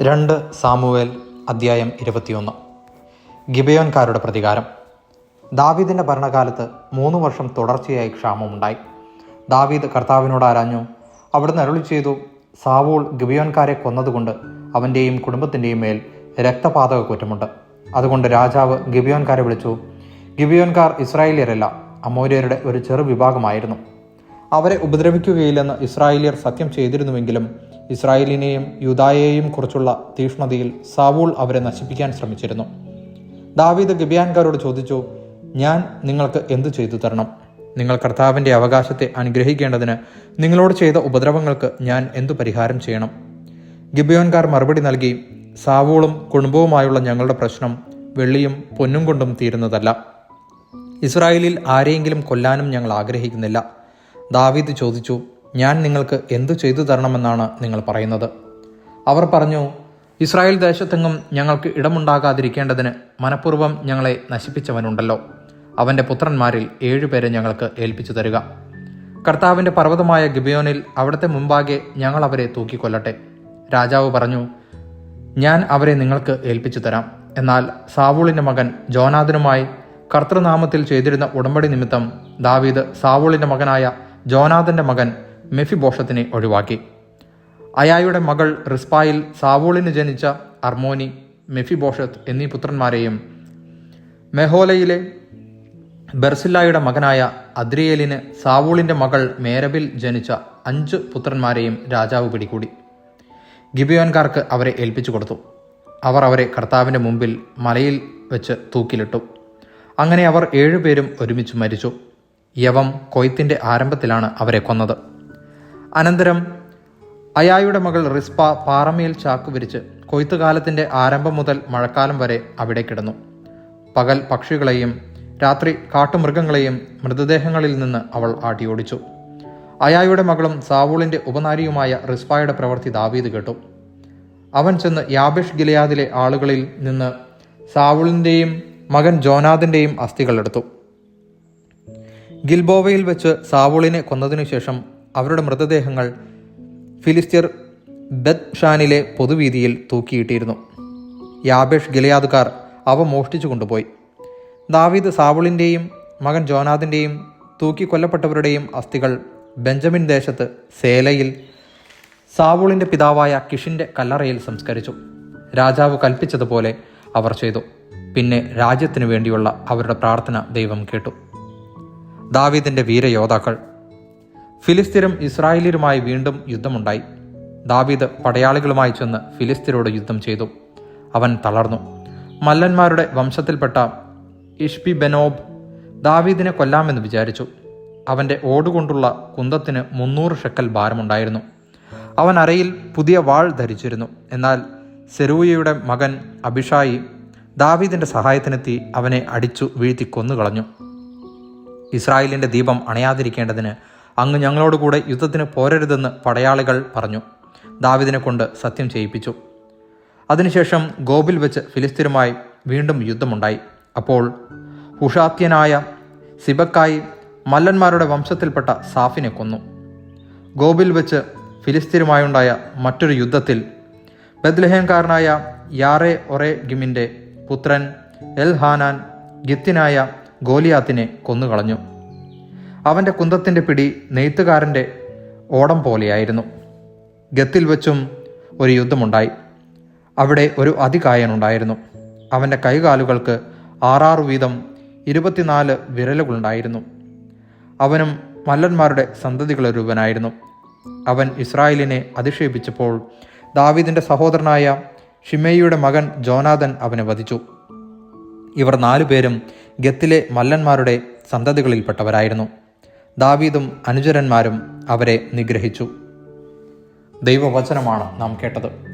രണ്ട് സാമുവേൽ അദ്ധ്യായം ഇരുപത്തിയൊന്ന്. ഗിബയോൻകാരുടെ പ്രതികാരം. ദാവീദിന്റെ ഭരണകാലത്ത് മൂന്ന് വർഷം തുടർച്ചയായി ക്ഷാമമുണ്ടായി. ദാവീദ് കർത്താവിനോട് ആരാഞ്ഞു അവിടുന്ന് അരുളി ചെയ്തു സാവൂൾ ഗിബയോൻകാരെ കൊന്നതുകൊണ്ട് അവന്റെയും കുടുംബത്തിന്റെയും മേൽ രക്തപാതക കുറ്റമുണ്ട് അതുകൊണ്ട് രാജാവ് ഗിബിയോൻകാരെ വിളിച്ചു ഗിബിയോൻകാർ ഇസ്രായേലിയരല്ല അമോര്യരുടെ ഒരു ചെറു വിഭാഗമായിരുന്നു. അവരെ ഉപദ്രവിക്കുകയില്ലെന്ന് ഇസ്രായേലിയർ സത്യം ചെയ്തിരുന്നുവെങ്കിലും ഇസ്രായേലിനെയും യുദായെയും കുറിച്ചുള്ള തീഷ്ണതയിൽ സാവൂൾ അവരെ നശിപ്പിക്കാൻ ശ്രമിച്ചിരുന്നു. ദാവീദ് ഗിബിയാൻകാരോട് ചോദിച്ചു ഞാൻ നിങ്ങൾക്ക് എന്തു ചെയ്തു തരണം? നിങ്ങൾ കർത്താവിന്റെ അവകാശത്തെ അനുഗ്രഹിക്കേണ്ടതിന് നിങ്ങളോട് ചെയ്ത ഉപദ്രവങ്ങൾക്ക് ഞാൻ എന്തു പരിഹാരം ചെയ്യണം? ഗിബിയോൻകാർ മറുപടി നൽകി സാവൂളും കുടുംബവുമായുള്ള ഞങ്ങളുടെ പ്രശ്നം വെള്ളിയും പൊന്നും കൊണ്ടും തീരുന്നതല്ല. ഇസ്രായേലിൽ ആരെയെങ്കിലും കൊല്ലാനും ഞങ്ങൾ ആഗ്രഹിക്കുന്നില്ല. ദാവീദ് ചോദിച്ചു ഞാൻ നിങ്ങൾക്ക് എന്തു ചെയ്തു തരണമെന്നാണ് നിങ്ങൾ പറയുന്നത്. അവർ പറഞ്ഞു ഇസ്രായേൽ ദേശത്തെങ്ങും ഞങ്ങൾക്ക് ഇടമുണ്ടാകാതിരിക്കേണ്ടതിന് മനഃപൂർവം ഞങ്ങളെ നശിപ്പിച്ചവനുണ്ടല്ലോ. അവന്റെ പുത്രന്മാരിൽ ഏഴുപേരെ ഞങ്ങൾക്ക് ഏൽപ്പിച്ചു തരിക. കർത്താവിന്റെ പർവതമായ ഗിബിയോനിൽ അവിടുത്തെ മുമ്പാകെ ഞങ്ങൾ അവരെ തൂക്കിക്കൊല്ലട്ടെ. രാജാവ് പറഞ്ഞു ഞാൻ അവരെ നിങ്ങൾക്ക് ഏൽപ്പിച്ചു തരാം. എന്നാൽ സാവൂളിന്റെ മകൻ ജോനാഥനുമായി കർത്തൃനാമത്തിൽ ചെയ്തിരുന്ന ഉടമ്പടി നിമിത്തം ദാവീദ് സാവൂളിന്റെ മകനായ ജോനാഥന്റെ മകൻ മെഫിബോഷത്തിനെ ഒഴിവാക്കി. അയായുടെ മകൾ റിസ്പായിൽ സാവൂളിന് ജനിച്ച അർമോനി മെഫിബോഷത്ത് എന്നീ പുത്രന്മാരെയും മെഹോലയിലെ ബെർസില്ലായുടെ മകനായ അദ്രിയേലിന് സാവൂളിന്റെ മകൾ മേരബിൽ ജനിച്ച അഞ്ച് പുത്രന്മാരെയും രാജാവ് പിടികൂടി. ഗിബിയോൻകാർക്ക് അവരെ ഏൽപ്പിച്ചു കൊടുത്തു. അവർ അവരെ കർത്താവിന്റെ മുമ്പിൽ മലയിൽ വെച്ച് തൂക്കിലിട്ടു. അങ്ങനെ അവർ ഏഴുപേരും ഒരുമിച്ച് മരിച്ചു. യവം കൊയ്ത്തിന്റെ ആരംഭത്തിലാണ് അവരെ കൊന്നത്. അനന്തരം അയായുടെ മകൾ റിസ്പ പാറമേൽ ചാക്ക് വിരിച്ച് കൊയ്ത്തുകാലത്തിന്റെ ആരംഭം മുതൽ മഴക്കാലം വരെ അവിടെ കിടന്നു. പകൽ പക്ഷികളെയും രാത്രി കാട്ടുമൃഗങ്ങളെയും മൃതദേഹങ്ങളിൽ നിന്ന് അവൾ ആട്ടിയോടിച്ചു. അയായുടെ മകളും സാവൂളിന്റെ ഉപനാരിയുമായ റിസ്പായുടെ പ്രവൃത്തി ദാവീദ് കേട്ടു. അവൻ ചെന്ന് യാബിഷ് ഗിലയാദിലെ ആളുകളിൽ നിന്ന് സാവൂളിന്റെയും മകൻ ജോനാദിന്റെയും അസ്ഥികൾ എടുത്തു. ഗിൽബോവയിൽ വെച്ച് സാവൂളിനെ കൊന്നതിനു ശേഷം അവരുടെ മൃതദേഹങ്ങൾ ഫിലിസ്തീർ ബത് ഷാനിലെ പൊതുവീതിയിൽ തൂക്കിയിട്ടിരുന്നു. യാബേഷ് ഗിലയാദുകാർ അവ മോഷ്ടിച്ചു കൊണ്ടുപോയി. ദാവീദ് സാവുളിന്റെയും മകൻ ജോനാഥിന്റെയും തൂക്കി കൊല്ലപ്പെട്ടവരുടെയും അസ്ഥികൾ ബെഞ്ചമിൻ ദേശത്ത് സേലയിൽ സാവൂളിന്റെ പിതാവായ കിഷിന്റെ കല്ലറയിൽ സംസ്കരിച്ചു. രാജാവ് കൽപ്പിച്ചതുപോലെ അവർ ചെയ്തു. പിന്നെ രാജ്യത്തിനു വേണ്ടിയുള്ള അവരുടെ പ്രാർത്ഥന ദൈവം കേട്ടു. ദാവീദിന്റെ വീരയോദ്ധാക്കൾ ഫിലിസ്തീനും ഇസ്രായേലിയരുമായി വീണ്ടും യുദ്ധമുണ്ടായി. ദാവീദ് പടയാളികളുമായി ചെന്ന് ഫിലിസ്തീനോട് യുദ്ധം ചെയ്തു. അവൻ തളർന്നു. മല്ലന്മാരുടെ വംശത്തിൽപ്പെട്ട ഇഷ്പി ബെനോബ് ദാവീദിനെ കൊല്ലാമെന്ന് വിചാരിച്ചു. അവന്റെ ഓടുകൊണ്ടുള്ള കുന്തത്തിന് മുന്നൂറ് ഷെക്കൽ ഭാരമുണ്ടായിരുന്നു. അവൻ അരയിൽ പുതിയ വാൾ ധരിച്ചിരുന്നു. എന്നാൽ സെരൂയയുടെ മകൻ അഭിഷായി ദാവീദിന്റെ സഹായത്തിനെത്തി അവനെ അടിച്ചു വീഴ്ത്തി കൊന്നുകളഞ്ഞു. ഇസ്രായേലിന്റെ ദീപം അണയാതിരിക്കേണ്ടതിന് അങ്ങ് ഞങ്ങളോട് കൂടെ യുദ്ധത്തിന് പോരരുതെന്ന് പടയാളികൾ പറഞ്ഞു. ദാവിദിനെ കൊണ്ട് സത്യം ചെയ്യിപ്പിച്ചു. അതിനുശേഷം ഗോബിൽ വെച്ച് ഫിലിസ്തീനുമായി വീണ്ടും യുദ്ധമുണ്ടായി. അപ്പോൾ ഹുഷാത്യനായ സിബക്കായി മല്ലന്മാരുടെ വംശത്തിൽപ്പെട്ട സാഫിനെ കൊന്നു. ഗോബിൽ വെച്ച് ഫിലിസ്തീനുമായുണ്ടായ മറ്റൊരു യുദ്ധത്തിൽ ബദ്ലഹേംകാരനായ യാറെ ഒറെ ഗിമിന്റെ പുത്രൻ എൽ ഹാനാൻ ഗിത്തിനായ ഗോലിയാത്തിനെ കൊന്നുകളഞ്ഞു. അവന്റെ കുന്തത്തിന്റെ പിടി നെയ്ത്തുകാരന്റെ ഓടം പോലെയായിരുന്നു. ഗത്തിൽ വെച്ചും ഒരു യുദ്ധമുണ്ടായി. അവിടെ ഒരു അതികായനുണ്ടായിരുന്നു. അവന്റെ കൈകാലുകൾക്ക് ആറാറ് വീതം ഇരുപത്തിനാല് വിരലുകളുണ്ടായിരുന്നു. അവനും മല്ലന്മാരുടെ സന്തതികളൊരുവനായിരുന്നു അവൻ ഇസ്രായേലിനെ അധിക്ഷേപിച്ചപ്പോൾ ദാവീദിന്റെ സഹോദരനായ ഷിമേയിയുടെ മകൻ ജോനാഥൻ അവനെ വധിച്ചു. ഇവർ നാലുപേരും ഗത്തിലെ മല്ലന്മാരുടെ സന്തതികളിൽപ്പെട്ടവരായിരുന്നു. ദാവീദും അനുചരന്മാരും അവരെ നിഗ്രഹിച്ചു. ദൈവവചനമാണ് നാം കേട്ടത്.